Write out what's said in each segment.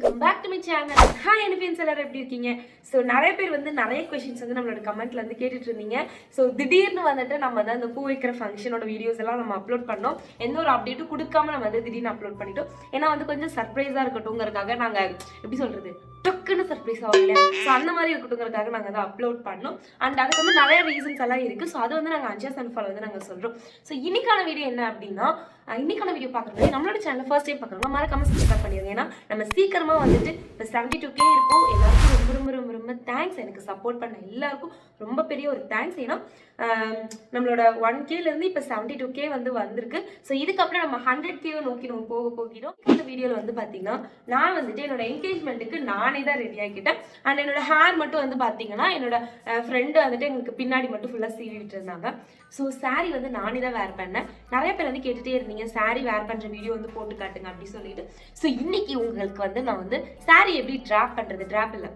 Welcome back to my channel hi என்ன எல்லாரும் எப்படி இருக்கீங்க? ஸோ நிறைய பேர் வந்து நிறைய கொஷின்ஸ் வந்து நம்மளோட கமெண்ட்ல வந்து கேட்டுட்டு இருந்தீங்க. ஸோ திடீர்னு வந்துட்டு நம்ம வந்து அந்த பூ வைக்கிற ஃபங்க்ஷனோட வீடியோஸ் எல்லாம் நம்ம அப்லோட் பண்ணோம். எந்த ஒரு அப்டேட்டும் கொடுக்காம நம்ம வந்து திடீர்னு அப்லோட் பண்ணிட்டோம். ஏன்னா வந்து கொஞ்சம் சர்ப்ரைஸாக இருக்கட்டும்ங்கிறதுக்காக நாங்கள் எப்படி சொல்றது? டக்குன்னு சர்ப்ரைஸ் ஆகல ஸோ அந்த மாதிரி இருக்கட்டுங்கிறதுக்காக நாங்கள் அதை அப்லோட் பண்ணோம். அண்ட் அதுக்கு வந்து நிறைய ரீசன்ஸ் எல்லாம் இருக்கு. ஸோ அது வந்து நாங்கள் அஞ்சா சன்ஃபால் வந்து நாங்கள் சொல்கிறோம் ஸோ இன்னைக்கான வீடியோ என்ன அப்படின்னா இன்னைக்கான வீடியோ பார்க்குறது நம்மளோட சேனல் ஃபர்ஸ்ட் டைம் பார்க்குறோம் மறக்காம சப்ஸ்கிரைப் பண்ணிடுங்க ஏன்னா நம்ம சீக்கிரமாக வந்துட்டு இப்போ செவன்டி டூ கே இருக்கும். எல்லாருக்கும் ரொம்ப ரொம்ப ரொம்ப ரொம்ப தேங்க்ஸ் எனக்கு சப்போர்ட் பண்ண எல்லாருக்கும் ரொம்ப பெரிய ஒரு தேங்க்ஸ் ஏன்னா நம்மளோட ஒன் கேலேருந்து இப்போ செவன்டி டூ கே வந்து வந்திருக்கு. ஸோ இதுக்கப்புறம் நம்ம ஹண்ட்ரட் கே நோக்கி நம்ம போக போகிறோம். இந்த வீடியோவில் வந்து பார்த்தீங்கன்னா நான் வந்துட்டு என்னோட என்கேஜ்மெண்ட்டுக்கு நானே தான் ரெடி ஆகிக்கிட்டேன் அண்ட் என்னோட ஹேர் மட்டும் வந்து பார்த்தீங்கன்னா என்னோட ஃப்ரெண்டு வந்துட்டு எங்களுக்கு பின்னாடி மட்டும் ஃபுல்லாக சீவி விட்டுருந்தாங்க. ஸோ saree வந்து நானே தான் வேர் பண்ணேன். நிறைய பேர் வந்து கேட்டுகிட்டே இருந்தீங்க saree வேர் பண்ணுற வீடியோ வந்து போட்டு காட்டுங்க அப்படின்னு சொல்லிட்டு. ஸோ இன்னைக்கு உங்களுக்கு வந்து நான் வந்து saree எப்படி ட்ராப் பண்ணுறது ட்ராப் இல்லை.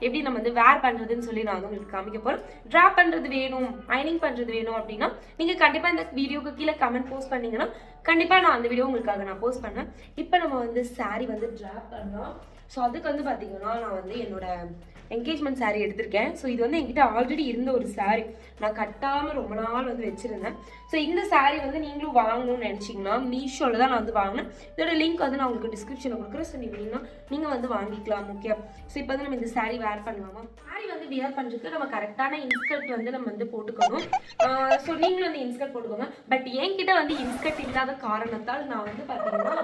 எப்படி நம்ம வந்து வேர் பண்ணுறதுன்னு சொல்லி நான் வந்து உங்களுக்கு காமிக்க போகிறேன் ட்ரா பண்ணுறது வேணும் அயனிங் பண்ணுறது வேணும் அப்படின்னா நீங்கள் கண்டிப்பாக இந்த வீடியோக்கு கீழே கமெண்ட் போஸ்ட் பண்ணீங்கன்னா கண்டிப்பாக நான் அந்த வீடியோ உங்களுக்காக நான் போஸ்ட் பண்ணேன் இப்போ நம்ம வந்து saree வந்து ட்ராப் பண்ணலாம் ஸோ அதுக்கு வந்து பார்த்தீங்கன்னா நான் வந்து என்னோட என்கேஜ்மெண்ட் சாரீ எடுத்திருக்கேன். ஸோ இது வந்து என்கிட்ட ஆல்ரெடி இருந்த ஒரு சாரீ நான் கட்டாமல் ரொம்ப நாள் வந்து வச்சுருந்தேன். ஸோ இந்த சாரீ வந்து நீங்களும் வாங்கணும்னு நினச்சிங்கன்னா மீஷோவில் தான் நான் வந்து வாங்கினேன். இதோட லிங்க் வந்து நான் உங்களுக்கு டிஸ்கிரிப்ஷனில் கொடுக்குறேன். ஸோ நீங்கள் நீங்கள் வந்து வாங்கிக்கலாம் ஓகே ஸோ இப்போ வந்து நம்ம இந்த சாரீ வேர் பண்ணலாமா? saree வந்து வியர் பண்ணுறதுக்கு நம்ம கரெக்டான இன்ஸ்கர்ட் வந்து நம்ம வந்து போட்டுக்கணும். ஸோ நீங்களும் வந்து இன்ஸ்கர்ட் போட்டுக்கோங்க. பட் என்கிட்ட வந்து இன்ஸ்கர்ட் இல்லாத காரணத்தால் நான் வந்து பார்த்தீங்கன்னா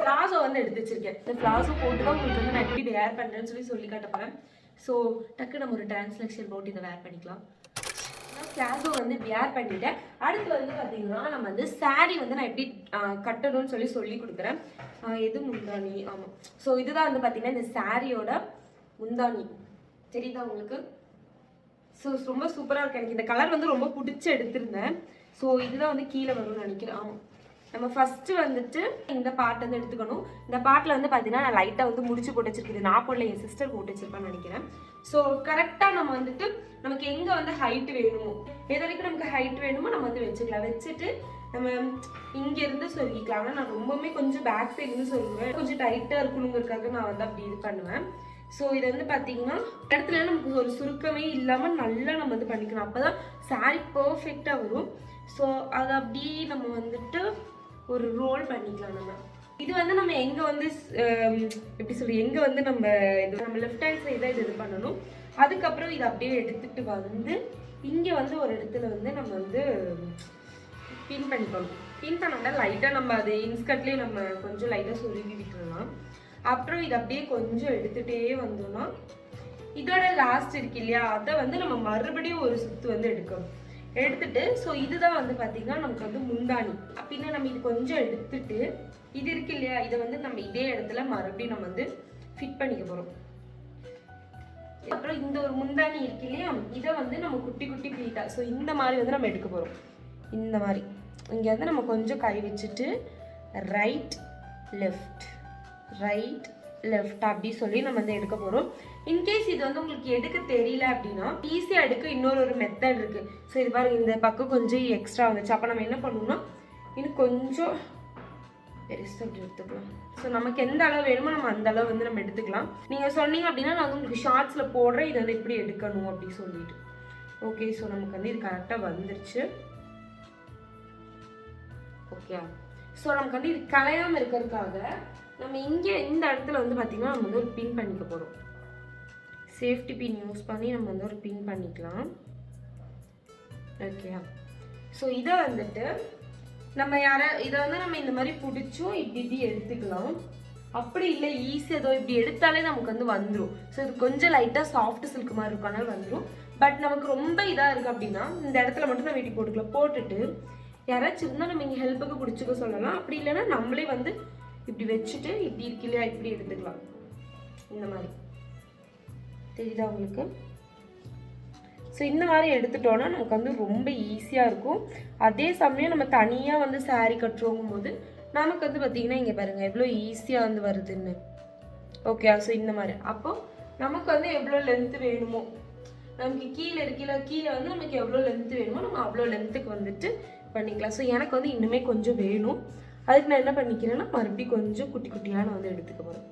ஃப்ளாஸோ வந்து எடுத்து வச்சிருக்கேன். இந்த ஃப்ளாஸோ போட்டு தான் உங்களுக்கு வந்து நான் எப்படி வேர் பண்ணுறேன்னு சொல்லி சொல்லி காட்ட போகிறேன் ஸோ டக்கு நம்ம ஒரு டிரான்ஸ்லெக்ஷன் போட்டு இதை வேர் பண்ணிக்கலாம். பிளாசோ வந்து வியர் பண்ணிட்டேன். அடுத்து வந்து பார்த்தீங்கன்னா நம்ம வந்து saree வந்து நான் எப்படி கட்டணும்னு சொல்லி சொல்லி கொடுக்குறேன். எது முந்தானி? ஆமாம் ஸோ இதுதான் வந்து பார்த்தீங்கன்னா இந்த சாரியோட முந்தானி. தெரியுதா உங்களுக்கு? ஸோ ரொம்ப சூப்பராக இருக்கு. எனக்கு இந்த கலர் வந்து ரொம்ப பிடிச்சி எடுத்திருந்தேன். ஸோ இதுதான் வந்து கீழே வரும்னு நினைக்கிறேன். ஆமாம் நம்ம ஃபஸ்ட்டு வந்துட்டு இந்த பாட்டு வந்து எடுத்துக்கணும். இந்த பாட்டில் வந்து பார்த்தீங்கன்னா நான் லைட்டாக வந்து முடிச்சு போட்டு வச்சிருக்கேன் நான் போடல என் சிஸ்டர் போட்டு வச்சிருப்பேன்னு நினைக்கிறேன். ஸோ கரெக்டாக நம்ம வந்துட்டு நமக்கு எங்கே வந்து ஹைட் வேணுமோ எது வரைக்கும் நமக்கு ஹைட் வேணுமோ நம்ம வந்து வச்சுக்கலாம். வச்சுட்டு நம்ம இங்கேருந்து சொல்லிக்கலாம். ஆனால் நான் ரொம்பவுமே கொஞ்சம் பேக் சைடு சொல்லுவேன். கொஞ்சம் டைட்டாக இருக்கணுங்கிறதுக்காக நான் வந்து அப்படி இது பண்ணுவேன். ஸோ இது வந்து பார்த்தீங்கன்னா இடத்துல நமக்கு ஒரு சுருக்கமே இல்லாமல் நல்லா நம்ம வந்து பண்ணிக்கணும். அப்போ தான் சாரி பர்ஃபெக்டாக வரும். ஸோ அதை அப்படியே நம்ம வந்துட்டு ஒரு ரோல் பண்ணிக்கலாம் நம்ம. இது வந்து நம்ம எங்கே வந்து எப்படி சொல்லி எங்கே வந்து நம்ம இது நம்ம லெஃப்ட் ஹேண்ட் சைடு தான் இது இது பண்ணணும். அதுக்கப்புறம் இதை அப்படியே எடுத்துட்டு வந்து இங்கே வந்து ஒரு இடத்துல வந்து நம்ம வந்து பின் பண்ணிக்கணும். பின் பண்ணோம்னா லைட்டாக நம்ம அது இன்ஸ்கட்லேயே நம்ம கொஞ்சம் லைட்டாக சொருவி விட்டுருலாம் அப்புறம் இதை அப்படியே கொஞ்சம் எடுத்துகிட்டே வந்தோம்னா இதோட லாஸ்ட் இருக்கு இல்லையா? அதை வந்து நம்ம மறுபடியும் ஒரு சுத்து வந்து எடுக்கணும். எடுத்துட்டு ஸோ இதுதான் வந்து பார்த்தீங்கன்னா நமக்கு வந்து முந்தானி அப்படின்னா நம்ம இது கொஞ்சம் எடுத்துட்டு இது இருக்கு இல்லையா? இதை வந்து நம்ம இதே இடத்துல மறுபடியும் நம்ம வந்து ஃபிட் பண்ணிக்க போகிறோம் அப்புறம் இந்த ஒரு முந்தானி இருக்கு இல்லையா? இதை வந்து நம்ம குட்டி குட்டி பீட்டா ஸோ இந்த மாதிரி வந்து நம்ம எடுக்க போகிறோம் இந்த மாதிரி. இங்கே வந்து நம்ம கொஞ்சம் கை வச்சுட்டு ரைட் லெஃப்ட் ரைட் லெஃப்ட் அப்படி சொல்லி நம்ம வந்து எடுக்க போகிறோம் இன்கேஸ் இது வந்து உங்களுக்கு எடுக்க தெரியல அப்படின்னா ஈஸியாக எடுக்க இன்னொரு ஒரு மெத்தட் இருக்குது ஸோ இது பாருங்க இந்த பக்கம் கொஞ்சம் எக்ஸ்ட்ரா வந்துச்சு. அப்போ நம்ம என்ன பண்ணணும்னா இன்னும் கொஞ்சம் பெருசாக அப்படி எடுத்துக்கலாம். ஸோ நமக்கு எந்த அளவு வேணுமோ நம்ம அந்த அளவு வந்து நம்ம எடுத்துக்கலாம். நீங்கள் சொன்னீங்க அப்படின்னா நான் வந்து உங்களுக்கு ஷார்ட்ஸில் போடுறேன். இதை வந்து எப்படி எடுக்கணும் அப்படி சொல்லிட்டு. ஓகே ஸோ நமக்கு வந்து இது கரெக்டாக வந்துருச்சு. ஓகே ஸோ நமக்கு வந்து இது கலையாமல் இருக்கிறதுக்காக நம்ம இங்கே இந்த இடத்துல வந்து பார்த்திங்கன்னா நம்ம வந்து ஒரு பின் பண்ணிக்க போகிறோம் சேஃப்டி பின் யூஸ் பண்ணி நம்ம வந்து ஒரு பின் பண்ணிக்கலாம். ஓகேயா ஸோ இதை வந்துட்டு நம்ம யார இதை வந்து நம்ம இந்த மாதிரி பிடிச்சும் இப்படி இப்படி எடுத்துக்கலாம். அப்படி இல்லை ஈஸி ஏதோ இப்படி எடுத்தாலே நமக்கு வந்து வந்துடும் ஸோ இது கொஞ்சம் லைட்டாக சாஃப்ட் சில்க் மாதிரி இருக்கனால வந்துடும் பட் நமக்கு ரொம்ப இதாக இருக்குது அப்படின்னா இந்த இடத்துல மட்டும் நம்ம வெட்டி போட்டுக்கலாம். போட்டுட்டு யாராச்சும் இருந்தால் நம்ம இங்கே ஹெல்ப்புக்கு பிடிச்சிக்க சொல்லலாம். அப்படி இல்லைன்னா நம்மளே வந்து இப்படி வச்சுட்டு இப்படி இருக்கு இல்லையா இப்படி எடுத்துக்கலாம் இந்த மாதிரி. தெரியுதா உங்களுக்கு? ஸோ இந்த மாதிரி எடுத்துட்டோன்னா நமக்கு வந்து ரொம்ப ஈஸியாக இருக்கும். அதே சமயம் நம்ம தனியாக வந்து saree கட்டுறோங்கும் போது நமக்கு வந்து பார்த்திங்கன்னா இங்கே பாருங்கள் எவ்வளோ ஈஸியாக வந்து வருதுன்னு. ஓகே ஸோ இந்த மாதிரி. அப்போது நமக்கு வந்து எவ்வளோ லென்த்து வேணுமோ நமக்கு கீழே இருக்கீழ கீழே வந்து நமக்கு எவ்வளோ லென்த்து வேணுமோ நம்ம அவ்வளோ லென்த்துக்கு வந்துட்டு பண்ணிக்கலாம். ஸோ எனக்கு வந்து இன்னுமே கொஞ்சம் வேணும். அதுக்கு நான் என்ன பண்ணிக்கிறேன்னா மறுபடியும் கொஞ்சம் குட்டி குட்டியாக நான் வந்து எடுத்துக்க போகிறேன்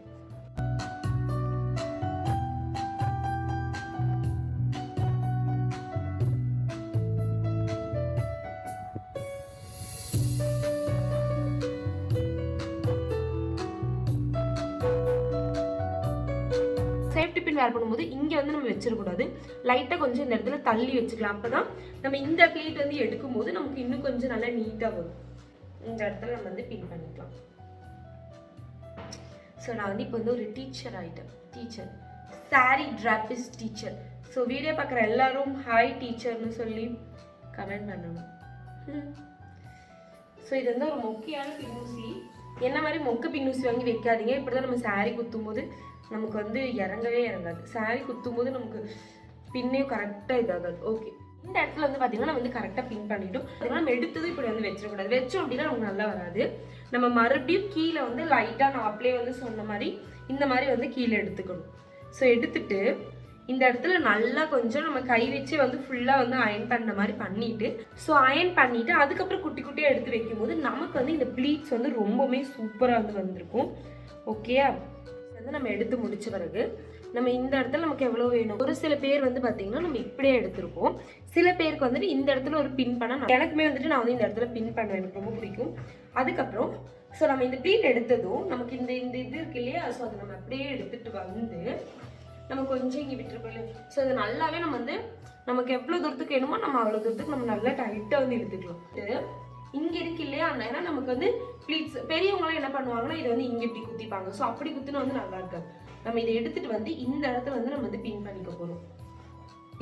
சேஃப்டி பின் வேர் பண்ணும்போது இங்கே வந்து நம்ம வச்சிடக்கூடாது. லைட்டாக கொஞ்சம் இந்த இடத்துல தள்ளி வச்சுக்கலாம். அப்போ தான் நம்ம இந்த பிளேட் வந்து எடுக்கும்போது நமக்கு இன்னும் கொஞ்சம் நல்லா நீட்டாக வரும். இந்த இடத்துல நம்ம வந்து பின் பண்ணிக்கலாம். ஸோ நான் வந்து இப்போ வந்து ஒரு டீச்சர் ஆகிட்டேன் டீச்சர் சாரி டிராபிஸ் டீச்சர் ஸோ வீடியோ பார்க்குற எல்லாரும் ஹாய் டீச்சர்னு சொல்லி கமெண்ட் பண்ணணும் ஸோ இது வந்து ஒரு மொக்கையான பின்னூசி. என்ன மாதிரி மொக்க பின்னூசி வாங்கி வைக்காதீங்க. இப்படி தான் நம்ம சாரி குத்தும் போது நமக்கு வந்து இறங்கவே இறங்காது. சாரி குத்தும் போது நமக்கு பின்னையும் கரெக்டாக இதாகாது. ஓகே இந்த இடத்துல வந்து பார்த்தீங்கன்னா நம்ம வந்து கரெக்டாக பின் பண்ணிட்டோம். அதனால நம்ம எடுத்ததும் இப்படி வந்து வச்சிடக்கூடாது. வச்சோம் அப்படின்னா நமக்கு நல்லா வராது. நம்ம மறுபடியும் கீழே வந்து லைட்டாக நான் அப்படியே வந்து சொன்ன மாதிரி இந்த மாதிரி வந்து கீழே எடுத்துக்கணும். ஸோ எடுத்துட்டு இந்த இடத்துல நல்லா கொஞ்சம் நம்ம கை வச்சு வந்து ஃபுல்லாக வந்து அயன் பண்ண மாதிரி பண்ணிட்டு ஸோ அயன் பண்ணிட்டு அதுக்கப்புறம் குட்டி குட்டியாக எடுத்து வைக்கும்போது நமக்கு வந்து இந்த ப்ளீட்ஸ் வந்து ரொம்பவுமே சூப்பராக வந்து வந்திருக்கும். ஓகேயா வந்து நம்ம எடுத்து முடிச்ச பிறகு நம்ம இந்த இடத்துல நமக்கு எவ்வளோ வேணும்? ஒரு சில பேர் வந்து பார்த்தீங்கன்னா நம்ம இப்படியே எடுத்திருப்போம். சில பேருக்கு வந்துட்டு இந்த இடத்துல ஒரு பின் பண்ண எனக்குமே வந்துட்டு நான் வந்து இந்த இடத்துல பின் பண்ணுவேன். எனக்கு ரொம்ப பிடிக்கும். அதுக்கப்புறம் ஸோ நம்ம இந்த ப்ளீட் எடுத்ததும் நமக்கு இந்த இந்த இது இருக்கு இல்லையா? ஸோ அதை நம்ம அப்படியே எடுத்துட்டு வந்து நம்ம கொஞ்சம் இங்கே விட்டுருப்போம் ஸோ அது நல்லாவே நம்ம வந்து நமக்கு எவ்வளோ தூரத்துக்கு வேணுமோ நம்ம அவ்வளோ தூரத்துக்கு நம்ம நல்லா டைட்டாக வந்து இழுத்துக்கலாம். இங்கே இங்க இருக்கு இல்லையா? ஏன்னா நமக்கு வந்து ப்ளீட்ஸ் பெரியவங்களாம் என்ன பண்ணுவாங்கன்னா இதை வந்து இங்க இப்படி குத்திப்பாங்க. ஸோ அப்படி குத்துனா வந்து நல்லா இருக்காது. நம்ம இதை எடுத்துட்டு வந்து இந்த இடத்துல வந்து நம்ம வந்து பின் பண்ணிக்க போறோம்.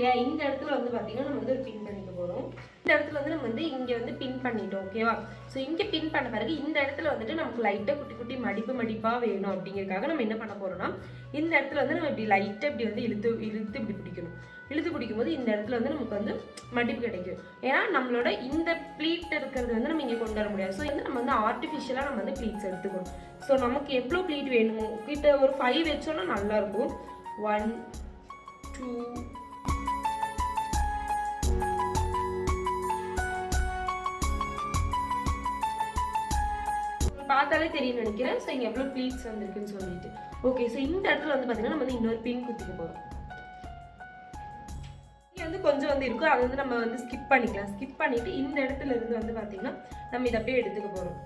ஏன் இந்த இடத்துல வந்து பாத்தீங்கன்னா நம்ம வந்து ஒரு பின் பண்ணிக்க போறோம். இந்த இடத்துல வந்து நம்ம வந்து இங்க வந்து பின் பண்ணிட்டோம் ஓகேவா ஸோ இங்க பின் பண்ண பிறகு இந்த இடத்துல வந்துட்டு நமக்கு லைட்டாக குட்டி குட்டி மடிப்பு மடிப்பா வேணும் அப்படிங்கறதுக்காக நம்ம என்ன பண்ண போறோம்னா இந்த இடத்துல வந்து நம்ம இப்படி லைட்டாக இப்படி வந்து இழுத்து இழுத்து இப்படி பிடிக்கணும். இழுத்து பிடிக்கும் போது இந்த இடத்துல வந்து நமக்கு வந்து மடிப்பு கிடைக்கும். ஏன்னா நம்மளோட இந்த ப்ளீட் இருக்கிறது வந்து நம்ம இங்கே கொண்டு வர முடியாது. ஸோ வந்து நம்ம வந்து ஆர்டிஃபிஷியலாக நம்ம வந்து ப்ளீட்ஸ் எடுத்துக்கணும். ஸோ நமக்கு எவ்வளோ ப்ளீட் வேணுமோ கிட்ட ஒரு ஃபைவ் வச்சோன்னா நல்லாயிருக்கும். ஒன் டூ பார்த்தாலே தெரியும் நினைக்கிறேன். ஸோ இங்கே எவ்வளோ ப்ளீட்ஸ் வந்துருக்குன்னு சொல்லிட்டு. ஓகே ஸோ இந்த இடத்துல வந்து பார்த்தீங்கன்னா நம்ம வந்து இன்னொரு பின் குத்திக்க போகிறோம் வந்து கொஞ்சம் வந்து இருக்கும். அதை வந்து நம்ம வந்து ஸ்கிப் பண்ணிக்கலாம். ஸ்கிப் பண்ணிட்டு இந்த இடத்துல இருந்து வந்து பார்த்தீங்கன்னா நம்ம இதை அப்படியே எடுத்துக்க போகிறோம்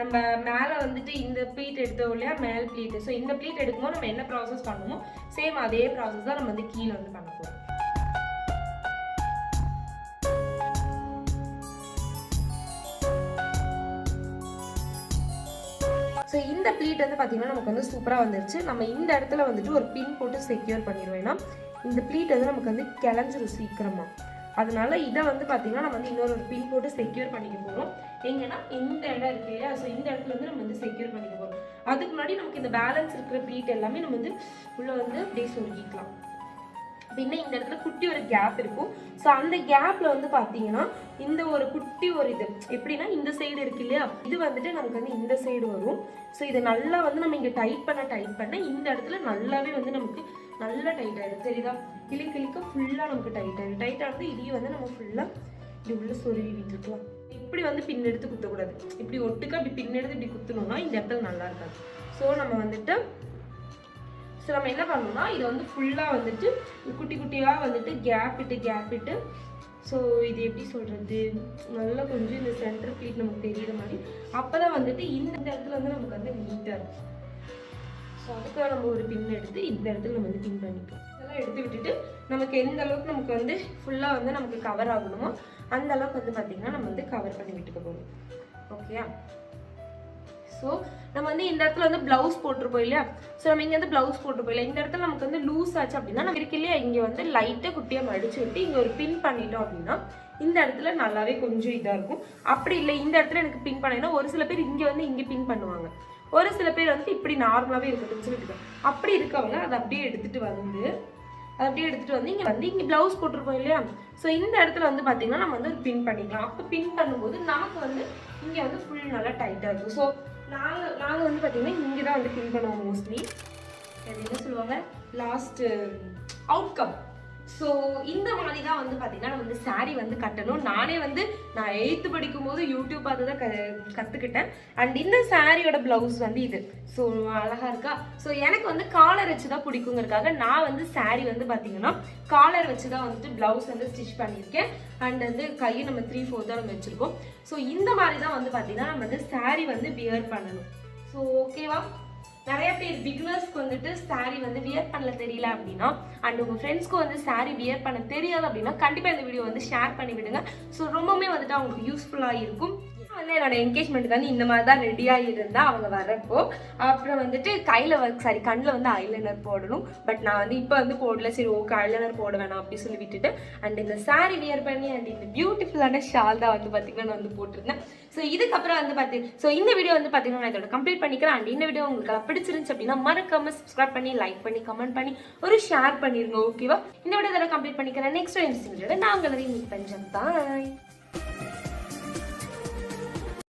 நம்ம மேலே வந்துட்டு இந்த ப்ளீட் எடுத்தோம் இல்லையா? மேல் ப்ளீட் ஸோ இந்த ப்ளீட் எடுக்கும்போது நம்ம என்ன ப்ராசஸ் பண்ணுமோ சேம் அதே ப்ராசஸ் தான் நம்ம வந்து கீழே வந்து பண்ண போகிறோம் ஸோ இந்த ப்ளீட் வந்து பார்த்தீங்கன்னா நமக்கு வந்து சூப்பராக வந்துருச்சு. நம்ம இந்த இடத்துல வந்துட்டு ஒரு பின் போட்டு செக்யூர் பண்ணிடுவோம். ஏன்னா இந்த ப்ளீட் வந்து நமக்கு வந்து கிளஞ்சிரும் சீக்கிரமாக அதனால இதை வந்து பார்த்தீங்கன்னா நம்ம வந்து இன்னொரு பின் போட்டு செக்யூர் பண்ணிக்க போகிறோம் எங்கன்னா இந்த இடம் இருக்கு இல்லையா? ஸோ இந்த இடத்துல வந்து நம்ம வந்து செக்யூர் பண்ணிக்க போகிறோம் அதுக்கு முன்னாடி நமக்கு இந்த பேலன்ஸ் இருக்கிற ப்ளீட் எல்லாமே நம்ம வந்து உள்ளே வந்து அப்படியே சொருகிக்கலாம். பின்ன இந்த இடத்துல குட்டி ஒரு கேப் இருக்கும். ஸோ அந்த கேப்பில் வந்து பார்த்தீங்கன்னா இந்த ஒரு குட்டி ஒரு இது எப்படின்னா இந்த சைடு இருக்கு இல்லையா? இது வந்துட்டு நமக்கு வந்து இந்த சைடு வரும். ஸோ இதை நல்லா வந்து நம்ம இங்கே டைட் பண்ண டைட் பண்ண இந்த இடத்துல நல்லாவே வந்து நமக்கு நல்லா டைட் ஆகிடும் சரிதா? கிளி கிளிக்க ஃபுல்லாக நமக்கு டைட் ஆகிடும் டைட் ஆனது இதையும் வந்து நம்ம ஃபுல்லாக இப்படி உள்ள சொருவி விட்டுருக்கலாம். இப்படி வந்து பின் எடுத்து குத்தக்கூடாது. இப்படி ஒட்டுக்கா இப்படி பின் எடுத்து இப்படி குத்தணும்னா இந்த இடத்துல நல்லா இருக்காது. ஸோ நம்ம வந்துட்டு ஸோ நம்ம என்ன பண்ணணும்னா இதை வந்து ஃபுல்லாக வந்துட்டு குட்டி குட்டியாக வந்துட்டு கேப் இட்டு கேப் இட்டு ஸோ இது எப்படி சொல்கிறது நல்லா கொஞ்சம் இந்த சென்டர் ஃபீட் நமக்கு தெரியுற மாதிரி. அப்போ தான் வந்துட்டு இந்த இந்த இடத்துல வந்து நமக்கு வந்து நீட்டாக இருக்கும். ஸோ அதுக்காக நம்ம ஒரு பின் எடுத்து இந்த இடத்துல நம்ம வந்து பின் பண்ணிக்கலாம் இதெல்லாம் எடுத்து விட்டுட்டு நமக்கு எந்த அளவுக்கு நமக்கு வந்து ஃபுல்லாக வந்து நமக்கு கவர் ஆகணுமோ அந்த அளவுக்கு வந்து பார்த்திங்கன்னா நம்ம வந்து கவர் பண்ணி விட்டுக்க போகணும் ஓகேயா ஸோ நம்ம வந்து இந்த இடத்துல வந்து ப்ளவுஸ் போட்டிருப்போம் இல்லையா? ஸோ நம்ம இங்கே வந்து ப்ளவுஸ் போட்டிருப்போம் இல்லையா? இந்த இடத்துல நமக்கு வந்து லூஸ் ஆச்சு அப்படின்னா நம்ம இருக்கு இல்லையா? இங்கே வந்து லைட்டாக குட்டியாக மடிச்சு விட்டு இங்கே ஒரு பின் பண்ணிட்டோம் அப்படின்னா இந்த இடத்துல நல்லாவே கொஞ்சம் இதாக இருக்கும். அப்படி இல்லை இந்த இடத்துல எனக்கு பின் பண்ணினா ஒரு சில பேர் இங்கே வந்து இங்கே பின் பண்ணுவாங்க. ஒரு சில பேர் வந்து இப்படி நார்மலாகவே இருக்கட்டும்னு சொல்லிட்டு அப்படி இருக்கவங்க அதை அப்படியே எடுத்துகிட்டு வந்து அதை அப்படியே எடுத்துகிட்டு வந்து இங்கே வந்து இங்கே ப்ளவுஸ் போட்டிருப்போம் இல்லையா? ஸோ இந்த இடத்துல வந்து பார்த்தீங்கன்னா நம்ம வந்து ஒரு பின் பண்ணிக்கலாம். அப்போ பின் பண்ணும்போது நமக்கு வந்து இங்கே வந்து ஃபுல் நல்லா டைட்டாக இருக்கும். ஸோ நாங்கள் நாங்கள் வந்து பார்த்திங்கன்னா இங்கே தான் வந்து பின் பண்ணுவோம் மோஸ்ட்லி என்ன சொல்லுவாங்க? லாஸ்ட்டு அவுட்கம் ஸோ இந்த மாதிரி தான் வந்து பார்த்தீங்கன்னா நம்ம வந்து saree வந்து கட்டணும். நானே வந்து நான் எயித்து படிக்கும்போது யூடியூப் பார்த்து தான் க கற்றுக்கிட்டேன் அண்ட் இந்த சாரியோட ப்ளவுஸ் வந்து இது. ஸோ அழகாக இருக்கா? ஸோ எனக்கு வந்து காலர் வச்சு தான் பிடிக்குங்கிறதுக்காக நான் வந்து saree வந்து பார்த்தீங்கன்னா காலர் வச்சு தான் வந்துட்டு ப்ளவுஸ் வந்து ஸ்டிச் பண்ணியிருக்கேன். அண்ட் வந்து கையை நம்ம த்ரீ ஃபோர் தான் நம்ம வச்சுருக்கோம். ஸோ இந்த மாதிரி தான் வந்து பார்த்தீங்கன்னா நம்ம வந்து saree வந்து வியர் பண்ணணும். ஸோ ஓகேவா நிறைய பேர் பிகினர்ஸ்க்கு வந்துட்டு saree வந்து வியர் பண்ணல தெரியல அப்படின்னா அண்ட் உங்கள் ஃப்ரெண்ட்ஸ்க்கு வந்து saree வியர் பண்ண தெரியாது அப்படின்னா கண்டிப்பாக இந்த வீடியோ வந்து ஷேர் பண்ணி விடுங்க ஸோ ரொம்பவுமே வந்துட்டு அவங்களுக்கு யூஸ்ஃபுல்லாக இருக்கும். வந்து என்னோட என்கேஜ்மெண்ட்டுக்கு வந்து இந்த மாதிரி தான் ரெடியாக இருந்தால் அவங்க வரப்போ அப்புறம் வந்துட்டு கையில் ஒர்க் சாரி கண்ணில் வந்து ஐலைனர் போடணும். பட் நான் வந்து இப்போ வந்து போடல. சரி ஓகே ஐலைனர் போட வேணாம் அப்படி சொல்லி விட்டுட்டு அண்ட் இந்த சாரி வியர் பண்ணி அண்ட் இந்த பியூட்டிஃபுல்லான ஷால் தான் வந்து பார்த்தீங்கன்னா நான் வந்து போட்டிருந்தேன். ஸோ இதுக்கப்புறம் வந்து பார்த்து ஸோ இந்த வீடியோ வந்து பார்த்தீங்கன்னா நான் இதோட கம்ப்ளீட் பண்ணிக்கிறேன். அண்ட் இந்த வீடியோ உங்களுக்கு பிடிச்சிருந்துச்சு அப்படின்னா மறக்காம சப்ஸ்கிரைப் பண்ணி லைக் பண்ணி கமெண்ட் பண்ணி ஒரு ஷேர் பண்ணிருங்க ஓகேவா இந்த வீடியோ இதோட கம்ப்ளீட் பண்ணிக்கிறேன். நெக்ஸ்ட் இன்ஸ்டிங் நான் உங்களை மீட் பண்ணுறேன் பாய்